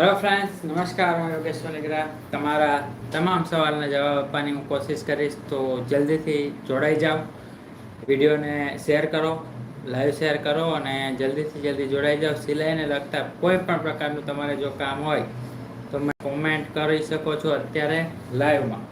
Hello friends નમસ્કાર હું યોગેશ વનેગરા. તમારા તમામ સવાલના જવાબ આપવાની હું કોશિશ કરીશ, તો જલ્દીથી જોડાઈ જાઓ. વિડીયોને શેર કરો, લાઈવ શેર કરો અને જલ્દીથી જલ્દી જોડાઈ જાઓ. સિલાઈને લગતા કોઈ પણ પ્રકારનું તમારે જો કામ હોય, તો મેં કોમેન્ટ કરી શકો છો અત્યારે લાઈવમાં.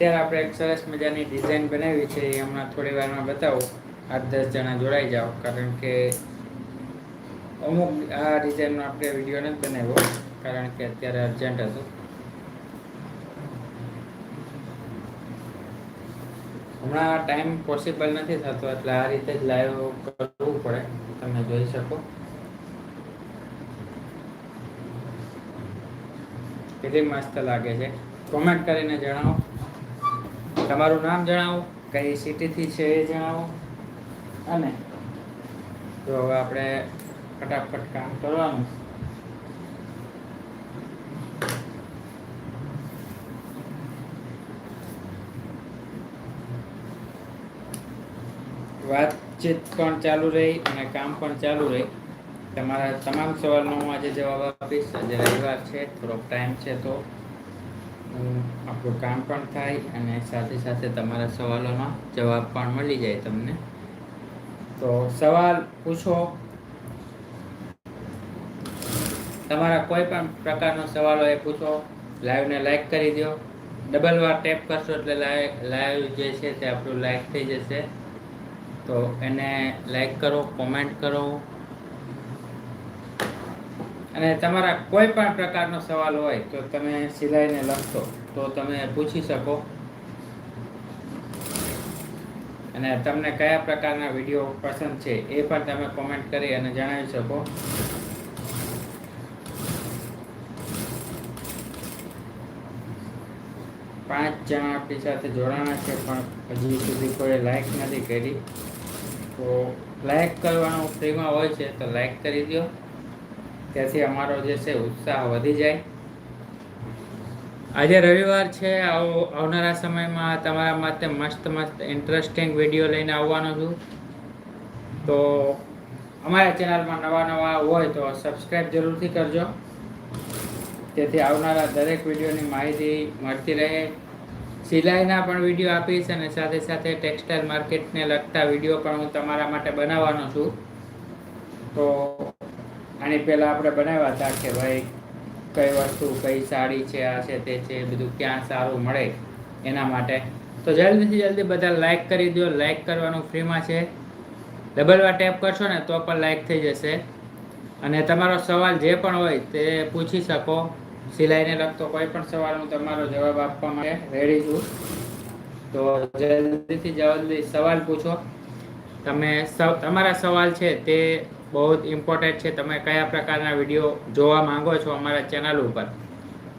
અત્યારે આપણે એક સરસ મજાની ડિઝાઇન બનાવી છે, એ હમણાં થોડી વારમાં બતાવું. આઠ દસ જણા જોડાઈ જાઓ, કારણ કે અમુક આ ડિઝાઇનનો આપણે વીડિયો નથી બનાવ્યો, કારણ કે અત્યારે અર્જન્ટ હતું. હમણાં ટાઈમ પોસિબલ નથી થતો, એટલે આ રીતે જ લાઈવ કરવું પડે. તમે જોઈ શકો. કેટલી મસ્ત લાગે છે. કોમેન્ટ કરીને જણાવો. તમારું નામ જણાવો કઈ સિટીથી છે એ જણાવો. અને તો હવે આપણે ફટાફટ કામ કરવાનું. વાતચીત પણ ચાલુ રહી અને કામ પણ ચાલુ રહી. તમારા તમામ સવાલનો હું આજે જવાબ આપીશ. આજે રવિવાર છે થોડોક ટાઈમ છે તો. આપણું કામ પણ થાય અને સાથે સાથે તમારા સવાલોના જવાબ પણ મળી જાય તમને. તો સવાલ પૂછો. તમારા કોઈ પણ પ્રકારનો સવાલ હોય એ પૂછો. લાઈવને લાઈક કરી દો. ડબલ વાર ટેપ કરશો એટલે લાઈવ જે છે તે આપણું લાઈક થઈ જશે. તો એને લાઈક કરો, કોમેન્ટ કરો. અને તમારા કોઈ પણ પ્રકારનો સવાલ હોય તો તમે સિલાઈને લખશો, તો તમે પૂછી શકો. અને તમને કયા પ્રકારના વીડિયો પસંદ છે એ પણ તમે કોમેન્ટ કરી અને જણાવી શકો. પાંચ જણા આપણી સાથે જોડાણા છે, પણ હજી સુધી કોઈ લાઈક નથી કરી. તો લાઈક કરવાનું ફ્રીમાં હોય છે, તો લાઈક કરી દો ત્યાંથી અમારો જે છે ઉત્સાહ વધી જાય. આજે રવિવાર છે, આવો, આવનારા સમયમાં તમારા માટે મસ્ત મસ્ત ઇન્ટરેસ્ટિંગ વીડિયો લઈને આવવાનો છું. તો અમારા ચેનલમાં નવા નવા હોય તો સબસ્ક્રાઈબ જરૂરથી કરજો. તેથી આવનારા દરેક વિડીયોની માહિતી મળતી રહે. સિલાઈના પણ વીડિયો આપીશ અને સાથે સાથે ટેક્સટાઇલ માર્કેટને લગતા વીડિયો પણ હું તમારા માટે બનાવવાનો છું. તો આની પહેલાં આપણે બનાવ્યા હતા કે ભાઈ કઈ વસ્તુ, કઈ સાડી છે, આ છે, તે છે, બધું ક્યાં સારું મળે એના માટે. તો જલ્દીથી જલ્દી બધા લાઈક કરી દો. લાઈક કરવાનું ફ્રીમાં છે. ડબલ વાર ટેપ કરશો ને તો પણ લાઈક થઈ જશે. અને તમારો સવાલ જે પણ હોય તે પૂછી શકો. સિલાઈને લગતો કોઈ પણ સવાલ હું તમારો જવાબ આપવા માટે રેડી છું. તો જલ્દીથી જલ્દી સવાલ પૂછો. તમે તમારા સવાલ છે તે બહુ જ ઇમ્પોર્ટન્ટ છે. તમે કયા પ્રકારના વીડિયો જોવા માંગો છો અમારા ચેનલ ઉપર?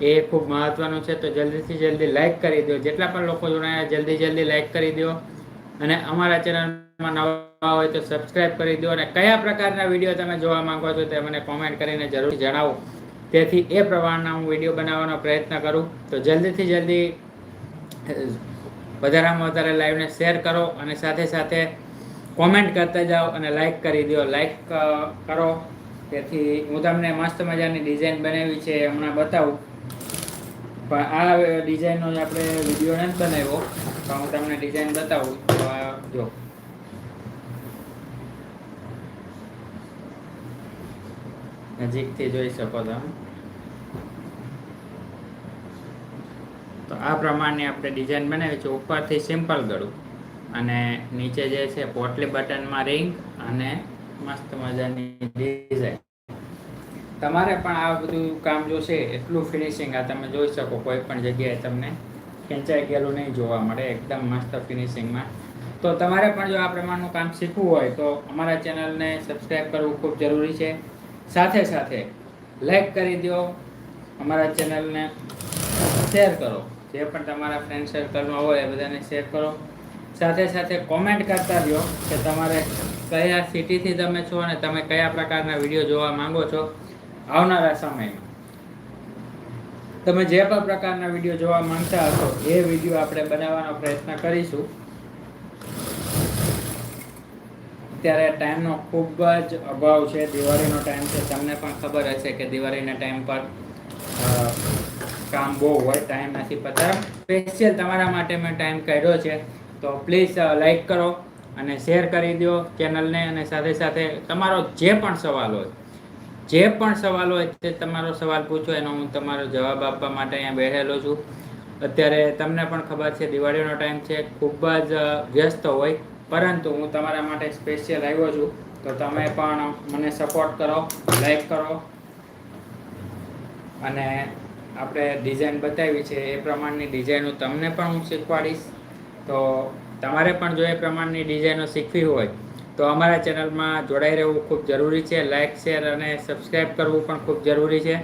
એ ખૂબ મહત્વનું છે. તો જલ્દીથી જલ્દી લાઇક કરી દો. જેટલા પણ લોકો જોડાયા, જલ્દી જલ્દી લાઈક કરી દો. અને અમારા ચેનલમાં નવા હોય તો સબસ્ક્રાઇબ કરી દો. અને કયા પ્રકારના વીડિયો તમે જોવા માંગો છો તે મને કોમેન્ટ કરીને જરૂર જણાવો. તેથી એ પ્રમાણના હું વીડિયો બનાવવાનો પ્રયત્ન કરું. તો જલ્દીથી જલ્દી વધારેમાં વધારે લાઈવને શેર કરો. અને સાથે સાથે કોમેન્ટ કરતા જાઓ અને લાઇક કરી દો. લાઇક કરો. તેથી હું તમને મસ્ત મજાની ડિઝાઇન બનાવી છે, હમણાં બતાવું. પણ આ ડિઝાઇનનો આપણે વીડિયો નથી બનાવ્યો તો હું તમને ડિઝાઇન બતાવું. તો આ જો. નજીકથી જોઈ શકો તમે તો આ પ્રમાણે આપણે ડિઝાઇન બનાવી છે. ઉપરથી સિમ્પલ ગળું. અને નીચે જે છે, પોટલી બટનમાં રિંગ અને મસ્ત મજાની ડિઝાઇન તમારે પણ આ બધું કામ જોશે એટલું ફિનિશિંગ આ તમે જોઈ શકો, કોઈ પણ જગ્યાએ તમને ખેંચાઈ ગયેલું નહીં જોવા મળે, એકદમ મસ્ત ફિનિશિંગમાં તો તમારે પણ જો આ પ્રમાણનું કામ શીખવું હોય, તો અમારા ચેનલને સબસ્ક્રાઈબ કરવું ખૂબ જરૂરી છે. સાથે સાથે લાઈક કરી દો, અમારા ચેનલને શેર કરો. જે પણ તમારા ફ્રેન્ડ સર્કલમાં હોય એ બધાને શેર કરો. સાથે સાથે કોમેન્ટ કરતા રહ્યો કે તમારે કયા સિટીથી તમે છો અને તમે કયા પ્રકારના વીડિયો જોવા માંગો છો આવનારા સમયમાં. તમે જે પણ પ્રકારના વીડિયો જોવા માંગતા હશો, એ વીડિયો આપણે બનાવવાનો પ્રયત્ન કરીશું. અત્યારે ટાઈમનો ખૂબ જ અભાવ છે. દિવાળીનો ટાઈમ છે. તમને પણ ખબર હશે કે દિવાળીના ટાઈમ પર કામ બહુ હોય ટાઈમ નથી પતા સ્પેશિયલ તમારા માટે મેં ટાઈમ કાઢ્યો છે. તો પ્લીઝ લાઈક કરો અને શેર કરી દો ચેનલને અને સાથે સાથે તમારો જે પણ સવાલ હોય, જે પણ સવાલ હોય તે તમારો સવાલ પૂછો, એનો હું તમારો જવાબ આપવા માટે અહીંયા બેઠેલો છું. અત્યારે તમને પણ ખબર છે, દિવાળીનો ટાઈમ છે, ખૂબ જ વ્યસ્ત હોય, પરંતુ હું તમારા માટે સ્પેશિયલ આવ્યો છું. તો તમે પણ મને સપોર્ટ કરો લાઈક કરો. અને આપણે ડિઝાઇન બતાવી છે, એ પ્રમાણની ડિઝાઇનો તમને પણ હું શીખવાડીશ. તો તમારે પણ જો એ પ્રમાણની ડિઝાઇનો શીખવી હોય, તો અમારા ચેનલમાં જોડાઈ રહેવું ખૂબ જરૂરી છે. લાઇક શેર અને સબસ્ક્રાઈબ કરવું પણ ખૂબ જરૂરી છે.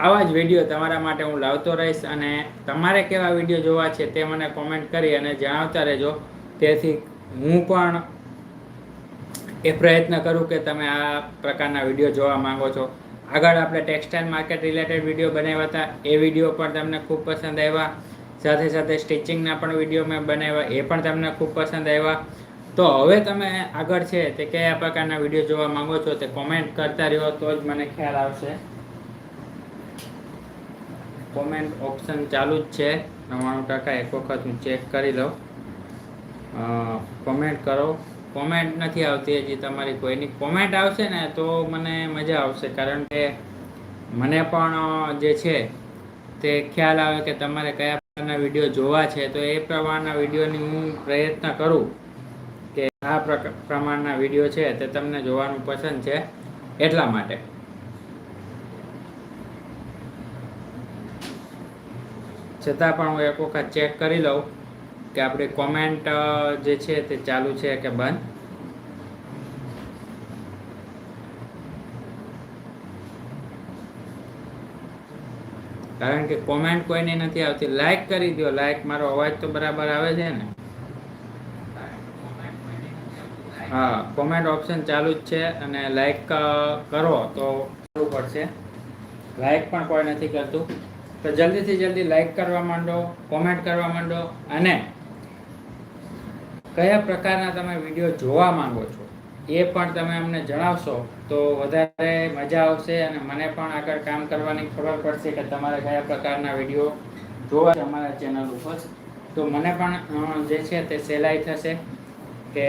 આવા જ વીડિયો તમારા માટે હું લાવતો રહીશ અને તમારે કેવા વીડિયો જોવા છે તે મને કોમેન્ટ કરી અને જણાવતા રહેજો. તેથી હું પણ એ પ્રયત્ન કરું કે તમે આ પ્રકારના વીડિયો જોવા માંગો છો. આગળ આપણે ટેક્સટાઇલ માર્કેટ રિલેટેડ વીડિયો બનાવ્યા હતા. એ વીડિયો પણ તમને ખૂબ પસંદ આવ્યા. સાથે સાથે સ્ટિચિંગના પણ વીડિયો મેં બનાવ્યા, એ પણ તમને ખૂબ પસંદ આવ્યા. તો હવે તમે આગળ છે તે કયા પ્રકારના વીડિયો જોવા માંગો છો તે કોમેન્ટ કરતા રહ્યો તો જ મને ખ્યાલ આવશે. કોમેન્ટ ઓપ્શન ચાલુ જ છે. નવ્વાણું ટકા એક વખત હું ચેક કરી લઉં. કોમેન્ટ કરો. કોમેન્ટ નથી આવતી હજી તમારી કોઈની. કોમેન્ટ આવશે ને તો મને મજા આવશે કારણ કે મને પણ જે છે તે ખ્યાલ આવે કે તમારે કયા પ્રકારના વીડિયો જોવા છે, તો એ પ્રમાણના વિડીયોની હું પ્રયત્ન કરું કે આ પ્રમાણના વીડિયો છે તે તમને જોવાનું પસંદ છે, એટલા માટે. છતાં પણ હું એક વખત ચેક કરી લઉં કે આપણી કોમેન્ટ જે છે તે ચાલુ છે કે બંધ. કારણ કે કોમેન્ટ કોઈની નથી આવતી. લાઈક કરી દો લાઈક મારો અવાજ તો બરાબર આવે છે ને? હા કોમેન્ટ ઓપ્શન ચાલુ જ છે અને લાઈક કરો તો કરવું પડશે. લાઈક પણ કોઈ નથી કરતું. તો જલ્દીથી જલ્દી લાઈક કરવા માંડો કોમેન્ટ કરવા માંડો અને કયા પ્રકારના તમે વીડિયો જોવા માંગો છો એ પણ તમે અમને જણાવશો. તો વધારે મજા આવશે અને મને પણ આગળ કામ કરવાની ખબર પડશે કે તમારે કયા પ્રકારના વીડિયો જોવા છે અમારા ચેનલ ઉપર. તો મને પણ જે છે તે સહેલાઈ થશે કે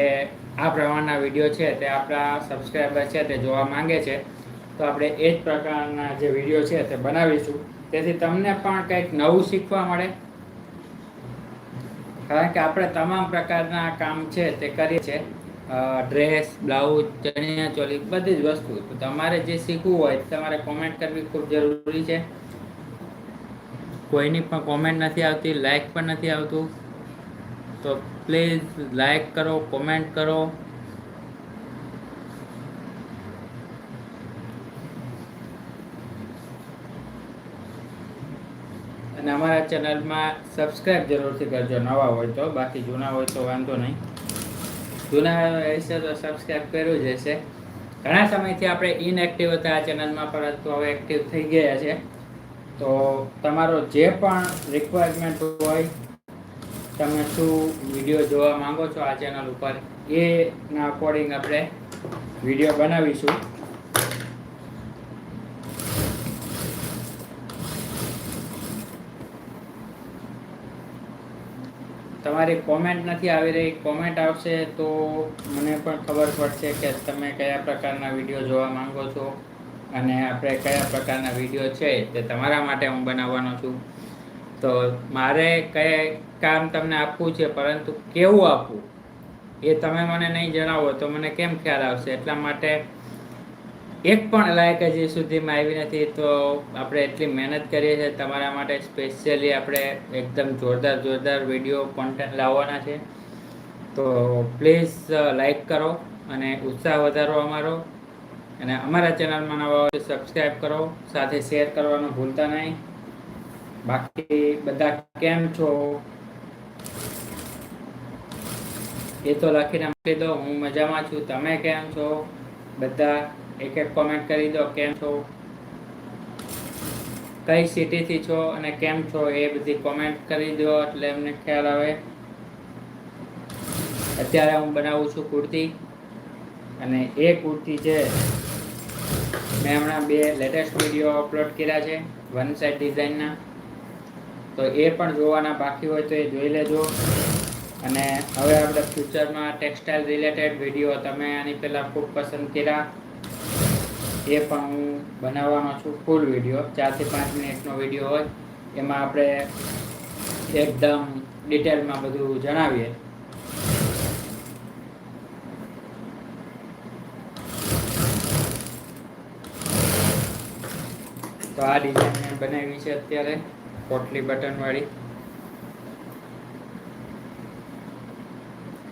આ પ્રમાણના વીડિયો છે તે આપણા સબસ્ક્રાઈબર છે તે જોવા માંગે છે. તો આપણે એ જ પ્રકારના જે વીડિયો છે તે બનાવીશું. તેથી તમને પણ કંઈક નવું શીખવા મળે. કારણ કે આપણે તમામ પ્રકારના કામ છે તે કરીએ છીએ. ડ્રેસ બ્લાઉઝ ચણિયા ચોલી બધી જ વસ્તુ. તો તમારે જે શીખવું હોય તમારે કોમેન્ટ કરવી ખૂબ જરૂરી છે. કોઈની પણ કોમેન્ટ નથી આવતી લાઈક પણ નથી આવતું, તો પ્લીઝ લાઈક કરો કોમેન્ટ કરો. અને અમારા ચેનલમાં સબસ્ક્રાઈબ જરૂરથી કરજો. નવા હોય તો, બાકી જૂના હોય તો વાંધો નહીં. જૂના હશે તો સબસ્ક્રાઈબ કર્યું જ હશે. ઘણા સમયથી આપણે ઇનએક્ટિવ હતા આ ચેનલમાં પરંતુ હવે એક્ટિવ થઈ ગયા છે. તો તમારો જે પણ રિક્વાયરમેન્ટ હોય, તમે શું વીડિયો જોવા માંગો છો આ ચેનલ ઉપર, એના અકોર્ડિંગ આપણે વીડિયો બનાવીશું. તમારી કોમેન્ટ નથી આવી રહી કોમેન્ટ આવશે તો મને પણ ખબર પડશે કે તમે કયા પ્રકારના વીડિયો જોવા માંગો છો અને આપણે કયા પ્રકારના વીડિયો છે તે તમારા માટે હું બનાવવાનો છું. તો મારે કયા કામ તમને આપવું છે પરંતુ કેવું આપવું એ તમે મને નહીં જણાવો તો મને કેમ ખ્યાલ આવશે? એટલા માટે એક પણ લાયક હજી સુધીમાં આવી નથી, તો આપણે એટલી મહેનત કરીએ છીએ. તમારા માટે સ્પેશિયલી આપણે એકદમ જોરદાર જોરદાર વીડિયો કોન્ટેન્ટ લાવવાના છે. તો પ્લીઝ લાઈક કરો અને ઉત્સાહ વધારો અમારો. અને અમારા ચેનલમાં નવા હોય સબસ્ક્રાઈબ કરો, સાથે શેર કરવાનું ભૂલતા નહીં. બાકી બધા કેમ છો? એ તો લખીને મૂકી દો, હું મજામાં છું. તમે કેમ છો? બધા એક એક કોમેન્ટ કરી દો, કેમ છો? કઈ સિટીથી છો અને કેમ છો એ બધી કોમેન્ટ કરી દો, એટલે એમને ખ્યાલ આવે. અત્યારે હું બનાવું છું કુર્તી અને એ કુર્તી છે, મેં હમણાં બે લેટેસ્ટ વીડિયો અપલોડ કર્યા છે વન સાઇડ ડિઝાઇનના તો એ પણ જોવાના બાકી હોય તો એ જોઈ લેજો. અને હવે આપણે ફ્યુચરમાં ટેક્સટાઇલ રિલેટેડ વીડિયો તમે આની પહેલાં ખૂબ પસંદ કર્યા. એ પણ હું બનાવવાનો છું ફૂલ વીડિયો ચારથી પાંચ મિનિટનો વીડિયો હોય. એમાં આપણે એકદમ ડિટેલમાં બધું જણાવીએ. તો આ ડિઝાઇન બનાવી છે અત્યારે પોટલી બટન વાળી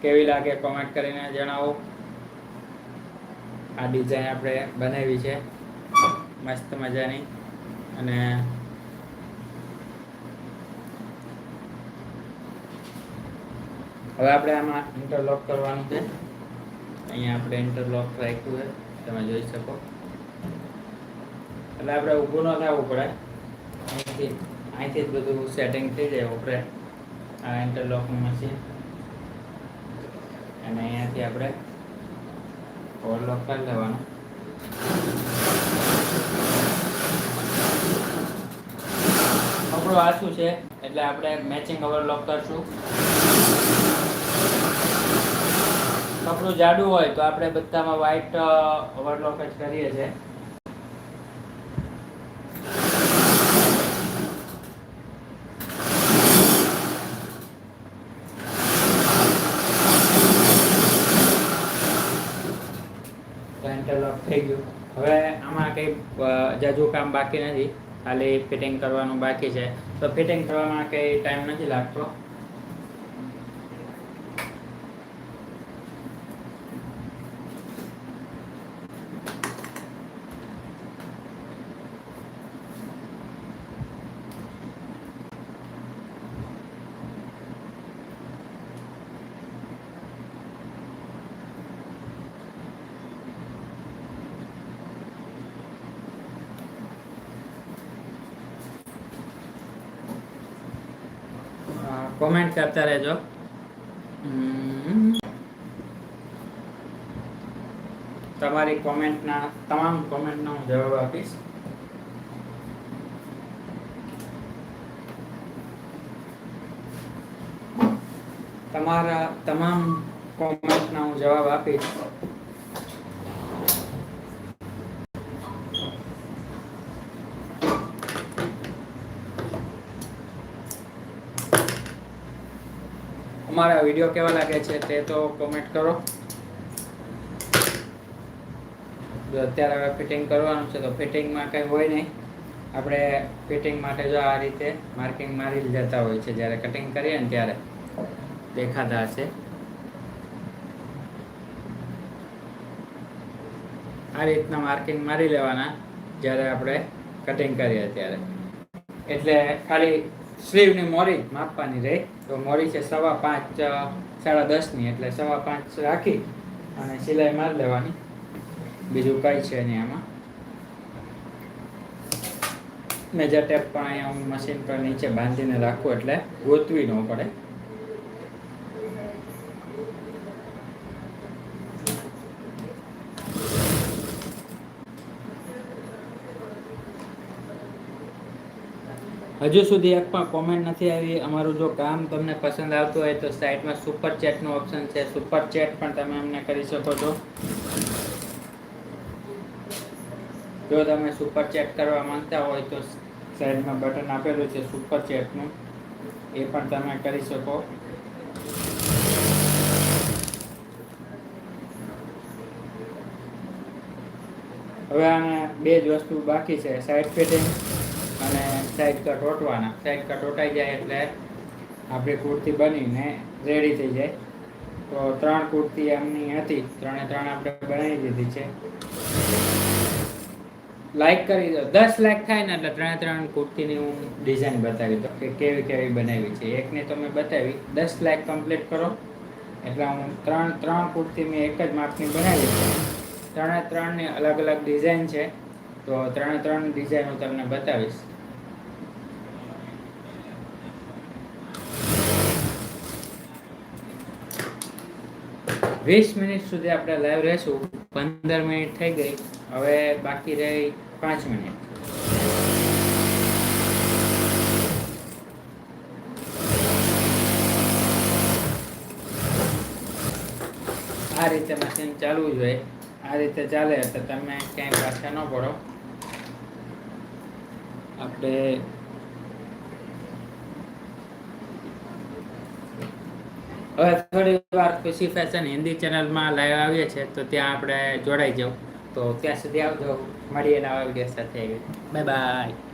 કેવી લાગે કોમેન્ટ કરીને જણાવો. આ ડિઝાઇન આપણે બનાવી છે. મસ્ત મજાની. અને હવે આપણે આમાં ઇન્ટરલોક કરવાનું છે. અહીંયા આપણે ઇન્ટરલોક રાખ્યું છે. તમે જોઈ શકો. એટલે આપણે ઊભું ન થવું પડે. અહીંથી અહીંથી જ બધું સેટિંગ થઈ જાય ઉપરે આ ઇન્ટરલોકનું મશીન અને અહીંયાથી આપણે ઓવરલોક કરી લેવાનું આ શું છે. એટલે આપણે મેચિંગ ઓવરલોક કરશું. કપડું જાડું હોય તો આપણે બધામાં વ્હાઇટ ઓવરલોક જ કરીએ છીએ તો ઇન્ટરલોક થઈ ગયું. હવે આમાં કંઈ જાજુ કામ બાકી નથી. ખાલી ફિટિંગ કરવાનું બાકી છે. તો ફિટિંગ કરવામાં કંઈ ટાઈમ નથી લાગતો? કોમેન્ટ કરતા રહેજો. તમારી કોમેન્ટના તમામ કોમેન્ટનો હું જવાબ આપીશ. તમારા તમામ કોમેન્ટના હું જવાબ આપીશ. અમારા વીડિયો કેવા લાગે છે તે તો કોમેન્ટ કરો. જો અત્યારે હવે ફિટિંગ કરવાનું છે તો ફિટિંગમાં કંઈ હોય નહીં. આપણે ફિટિંગ માટે જો આ રીતે માર્કિંગ મારી જતા હોય છે. જ્યારે કટિંગ કરીએ ને ત્યારે દેખાતા હશે. આ રીતના માર્કિંગ મારી લેવાના જ્યારે આપણે કટિંગ કરીએ ત્યારે. એટલે ખાલી સ્લીવની મોરી માપવાની રહે. તો મોરી છે સવા પાંચ સાડા દસની, એટલે સવા પાંચ રાખી અને સિલાઈ મારી લેવાની. બીજું કંઈ છે નહીં આમાં. મેજર ટેપ પણ અહીંયા હું મશીન પર નીચે બાંધીને રાખું એટલે ગોતવી ન પડે. હજુ સુધી એક પણ કોમેન્ટ નથી આવી. અમારું જો કામ તમને પસંદ આવતું હોય તો સાઈડમાં સુપર ચેટનું ઓપ્શન છે. સુપર ચેટ પણ તમે અમને કરી શકો છો. જો તમે સુપર ચેટ કરવા માંગતા હોય તો સાઈડમાં બટન આપેલું છે સુપર ચેટનું એ પણ તમે કરી શકો. હવે આને બે જ વસ્તુ બાકી છે. સાઈડ ફિટિંગ અને સાઈડ કટ ઓટવાના. સાઈડ કટ ઓટાઈ જાય એટલે આપણી કુર્તી બનીને રેડી થઈ જાય. તો ત્રણ કુર્તી એમની હતી. ત્રણે ત્રણ આપણે બનાવી દીધી છે. લાઈક કરી દો. દસ લાઈક થાય ને એટલે ત્રણે ત્રણ કુર્તીની હું ડિઝાઇન બતાવી દઉં કે કેવી કેવી બનાવી છે. એકની તો મેં બતાવી. દસ લાઈક કમ્પ્લીટ કરો. એટલે હું ત્રણ ત્રણ કુર્તી મેં એક જ માપની બનાવી છે. ત્રણે ત્રણની અલગ અલગ ડિઝાઇન છે. તો ત્રણે ત્રણ ડિઝાઇન હું તમને બતાવીશ. વીસ મિનિટ સુધી આપણે લાઈવ રહેશું. પંદર મિનિટ થઈ ગઈ. હવે બાકી રહી પાંચ મિનિટ. આ રીતે મશીન ચાલવું જોઈએ. આ રીતે ચાલે તો તમે ક્યાંય પાછા ન પડો. આપણે હવે થોડી વાર પછી ફેશન હિન્દી ચેનલમાં લાઈવ આવીએ છીએ, તો ત્યાં આપણે જોડાઈ જાવ તો ત્યાં સુધી આવજો. મળીએ નવા વીડિયો સાથે. Bye bye